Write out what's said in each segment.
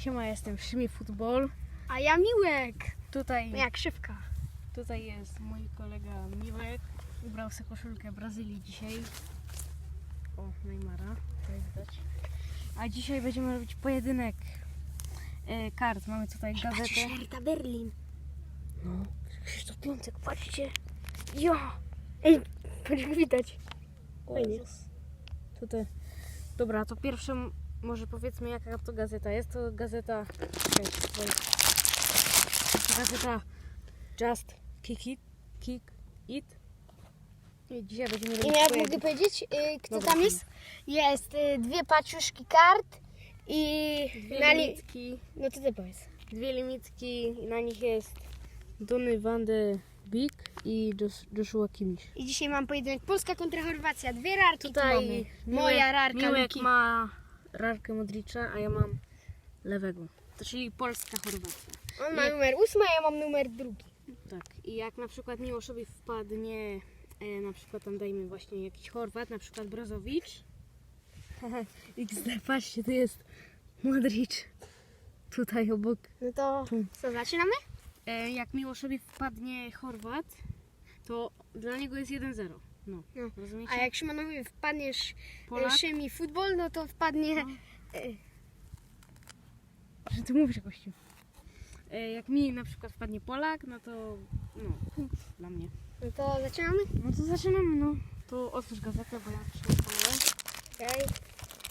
Siema, jestem Szymi Football. A ja Miłek. Tutaj, Jak szybka. tutaj jest mój kolega Miłek. Ubrał sobie koszulkę Brazylii dzisiaj. O, Neymara, tutaj widać. A dzisiaj będziemy robić pojedynek e, kart. Mamy tutaj gazetę. Hertha Berlin. No, Krzysztof Piątek, patrzcie. Ja. Ej, patrz widać. O Fajnie. Tutaj. Dobra, to pierwszą może powiedzmy jaka to gazeta jest. To gazeta. Gazeta Just Kick It. Kick It. I dzisiaj będziemy I robić jak pojedynek. mogę powiedzieć, y, kto Dobra, tam jest? Jest y, dwie paczuszki kart i Dwie na li... limitki, No to ty powiedz. dwie limitki i na nich jest Donny van de Beek i Jos- Joshua Kimmich. I dzisiaj mam pojedynek Polska kontra Chorwacja. Dwie rarki Tutaj mamy. Moja rarka Miłek Luki. ma rarkę Modricza, a ja mam lewego. To czyli Polska Chorwacja. On ma jak- numer ósmy, a ja mam numer drugi. Tak. I jak na przykład Miłoszowi wpadnie, e, na przykład tam dajmy właśnie jakiś Chorwat, na przykład Brozowicz. XD, patrzcie, tu jest Modric. Tutaj obok. No to Tu. co, zaczynamy? E, jak Miłoszowi wpadnie Chorwat, to dla niego jest 1-0. No, No. rozumiecie? A jak Szymonowi wpadniesz Polak? y, Szymi futbol, no to wpadnie... No. y, Że ty mówisz gościu. E, jak mi na przykład wpadnie Polak, no to no, punkt dla mnie. No to zaczynamy? No to zaczynamy, no. To otwórz gazetę, bo ja przygotuję. Okej.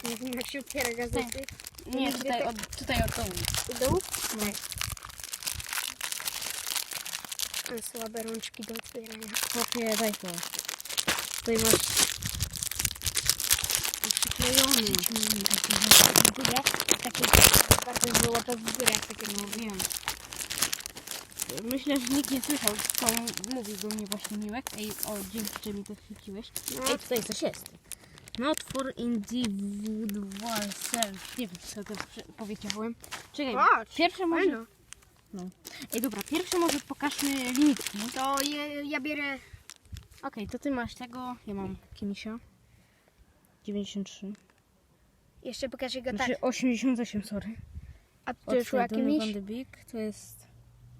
Nie wiem jak się otwiera gazety. Nie, tutaj od, tutaj od dołu. Do dołu? No. Mam słabe rączki do otwierania. Chłopie, daj to. Tutaj masz przyklejony. W górę. Takie bardzo było to w górę. Takie No wiem. Myślę, że nikt nie słyszał, co mówi do mnie właśnie Miłek. Ej, o, dzięki, że mi to chwyciłeś. No. Ej, tutaj coś jest. Not for individual self. Nie wiem, co to powiedziałem. Czekaj, Patrz, pierwsze może... Fajno. No. Ej, dobra, pierwsze może pokażmy limitki. To je, ja bierę... Okej, to ty masz tego, ja mam Kimisia. 93. Jeszcze pokażę go tak. Znaczy 88, sorry. A tu już jakimiś? Van de Beek, to jest...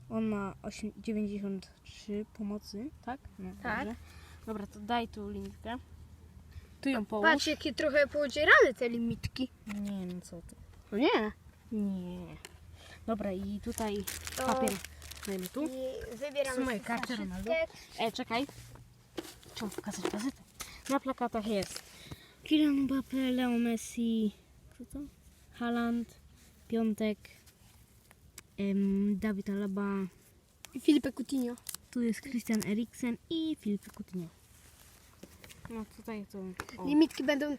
On ma 8, 93 pomocy, tak? No, Tak. Dobrze. Dobra, to daj tu limitkę. Tu ją połóż. Patrz jakie trochę podzierane te limitki. Nie, no co ty. No nie. Nie. Dobra, i tutaj To- papier dajmy tu. I wybieramy Są moje karty. Ronaldo. E, czekaj. Trzeba pokazać gazetę. Na plakatach jest Kylian Mbappé, Leo Messi, kto to? Haaland, Piątek, em, Dawid Alaba, I Filipe Coutinho. tu jest Christian Eriksen i Filip Coutinho. No tutaj to... O. Limitki będą...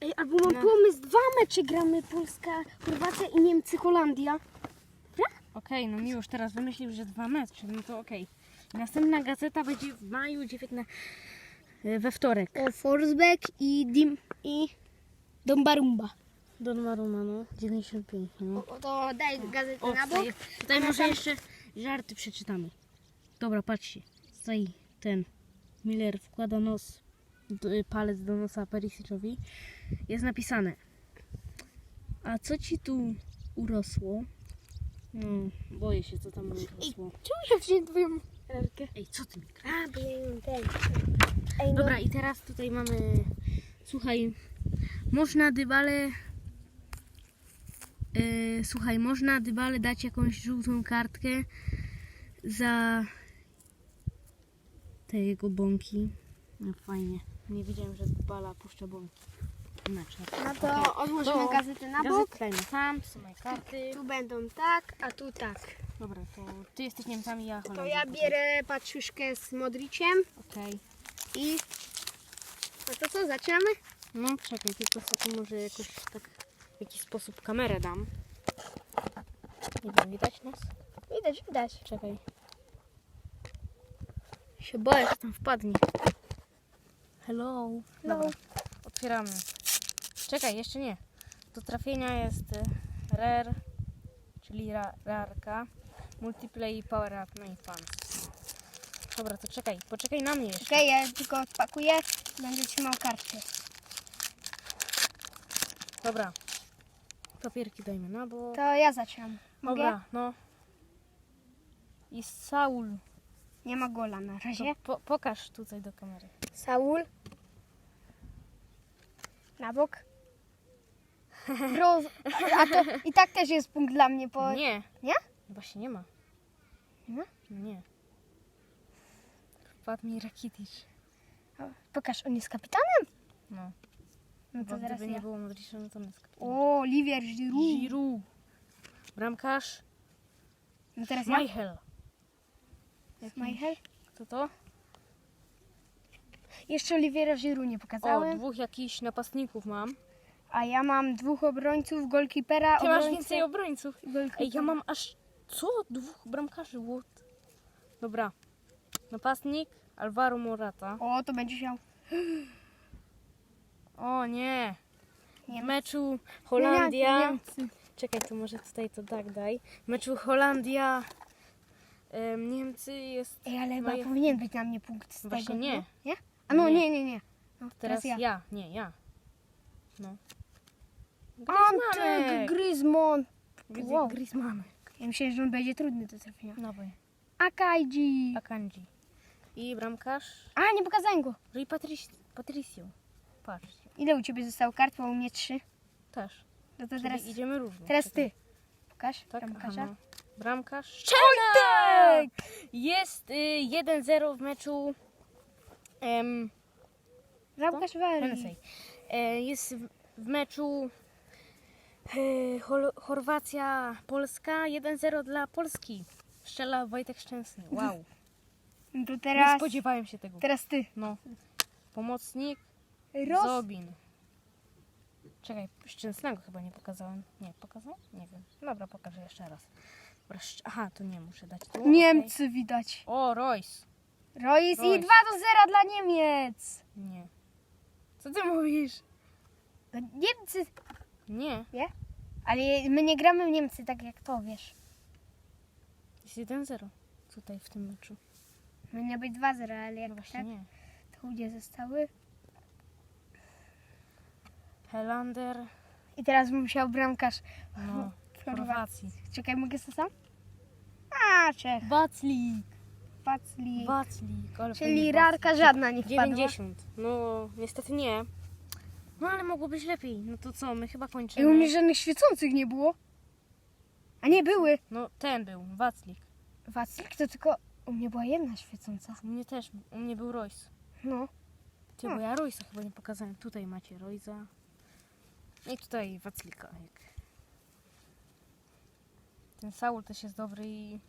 Ej, albo mam No. pomysł. Dwa mecze gramy. Polska, Chorwacja i Niemcy, Holandia. Okej, no Miłosz teraz wymyślił, że dwa mecze, no to okej. Następna gazeta będzie w maju 19... we wtorek. O, Forsberg i Dim... i Dombarumba. Don Marumano, 95, no. O, to daj gazetę O, na bok. tutaj, może sam- jeszcze żarty przeczytamy. Dobra, patrzcie. Tutaj ten Miller wkłada nos, d- palec do nosa Perisiczowi. Jest napisane. A co ci tu urosło? No, boję się, co tam urosło. Czemu ja wziąłem twoją Ej, co ty mi A, bo ja ten. Ej, no, Dobra, i teraz tutaj mamy. Słuchaj, można dybale. Yy, słuchaj, można dybale dać jakąś żółtą kartkę za te jego bąki. No fajnie. Nie wiedziałem, że dybala puszcza bąki. Mecz. no to odłożymy To gazetę na bok. Gazetę tam, są karty. Tu będą tak, a tu tak. Dobra, to ty jesteś Niemcami, ja To Holandią. ja bierę paczuszkę z Modriciem Okej. i... A to co, zaczynamy? No czekaj, tylko sobie może jakoś tak w jakiś sposób kamerę dam. Nie wiem, widać nas? Widać, widać. Czekaj. Się boję. Tam wpadnie. Hello. Hello. Dobra, otwieramy. Czekaj, jeszcze nie. Do trafienia jest y, rare, czyli ra, rarka, multiplay, power up, no i pan. Dobra, to czekaj, poczekaj na mnie jeszcze. Okej, ja tylko odpakuję. Będę trzymał kartkę. Dobra. papierki dajmy na bo. To ja zaczynam. Mogę? Dobra, no. I Saul. Nie ma gola na To razie. po, pokaż tutaj do kamery. Saul. Na bok. Bro, a to i tak też jest punkt dla mnie, bo... Nie. Nie? Właśnie nie ma. Nie ma? Nie. Wpadł mi Rakitic. Pokaż, on jest kapitanem? No. No Bo to zaraz gdyby nie ja. było Modricza, no to my O, Olivier Giroud. Giroud. Bramkarz. No teraz ja. Schmeichel. Kto to? Jeszcze Oliviera Giroud nie O, pokazałem. dwóch jakichś napastników mam. A ja mam dwóch obrońców, golkipera, Ty masz obrońcę, więcej obrońców. golkipera. Ej, ja mam aż... Co? Dwóch bramkarzy, what? Dobra. Napastnik Alvaro Morata. O, to będzie miał. O nie. W meczu Holandia... Niemcy. Czekaj, to może tutaj to tak daj. W meczu Holandia... em, Niemcy jest... Ej, ale chyba Moje- powinien być na mnie punkt z Właśnie tego. nie. No? Nie? A no Nie. nie, nie, nie. No, Teraz teraz, ja. ja. Nie, ja. No. Antek Griezmann. Wow. Griezmann. Ja myślę, że on będzie trudny do trafienia. Dawaj. Akaiji. Akanji. I bramkarz A, nie pokazałem go. Rui Patric- Patricio. Patrzcie. Ile u ciebie zostało kart? Bo u mnie trzy. Też. No to Czyli teraz, idziemy różnie. teraz ty. Pokaż Tak? Aha, bramkarza. no. Bramkarz. Wojtek! Jest y, 1-0 w meczu. Em, Bramkarz. Hennessy. E, jest w, w meczu Chorwacja, Polska 1-0 dla Polski. Strzela Wojtek Szczęsny. Wow. No to Nie teraz, spodziewałem się tego. teraz ty. No. Pomocnik Roz... Zobin. Czekaj, Szczęsnego chyba nie pokazałem. Nie, pokazałem? Nie wiem. Dobra, pokażę jeszcze raz. Dobra, szcz- Aha, to nie muszę dać tu. okej. Niemcy widać. O, Royce. Royce i 2 Royce. do 0 dla Niemiec. Nie. Co ty mówisz? No, Niemcy. Nie. Ale my nie gramy w Niemcy tak jak to, wiesz. Jest 1-0 tutaj w tym meczu. Powinno być 2-0, ale jak No właśnie tak, nie. to gdzie zostały? Helander. I teraz musiał bramkarz No. w Chorwacji. Czekaj, mogę to sam? A, Czech. Waclik. Pacli. Waclik. ale Czyli fajny rarka żadna nie wpadła. 90. No, niestety nie. No ale mogło być lepiej. No to co, my chyba I u kończymy. mnie żadnych świecących nie było. A nie były. No ten był, Waclik. Waclik to tylko u mnie była jedna świecąca. U mnie też, u mnie był Royce. No. Ty, bo ja Royce'a chyba nie pokazałem. Tutaj macie Royce'a. No I tutaj Waclika. Jak. Ten Saul też jest dobry i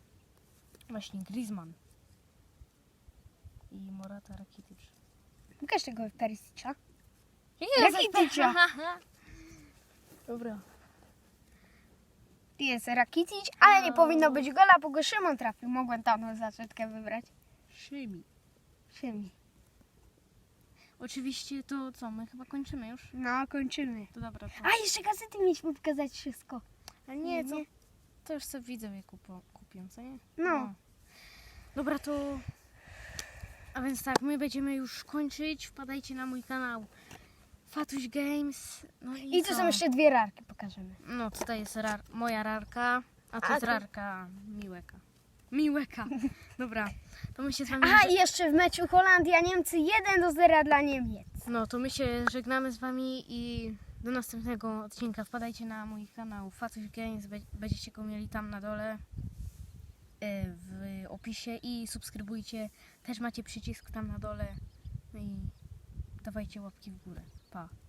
właśnie Griezmann. I Morata Rakitic. Pokaż tego Perisicza. Jest Rakiticza. Dobra. Jest Rakitic, ale nie powinno być gola, bo go Szymon trafił. Mogłem tam zaczepkę wybrać. Szymi. Szymi. Oczywiście to co, my chyba kończymy już? No, kończymy. To dobra. To... A, jeszcze gazety mieliśmy pokazać wszystko. A nie, nie, to, to już sobie widzowie kupią, kupią, co nie? No. Dobra, to... A więc tak, my będziemy już kończyć. Wpadajcie na mój kanał Fatuś Games. No i, I tu co? są jeszcze dwie rarki, pokażemy. No, tutaj jest rar... moja rarka, a tu A jest tu- rarka Miłeka. Miłeka. Dobra, to my się z wami... Aha, i jeszcze w meczu Holandia-Niemcy 1 do 0 dla Niemiec. No, to my się żegnamy z wami i do następnego odcinka. Wpadajcie na mój kanał Fatuś Games, be- będziecie go mieli tam na dole e, w opisie i subskrybujcie. Też macie przycisk tam na dole. No i dawajcie łapki w górę. Spa.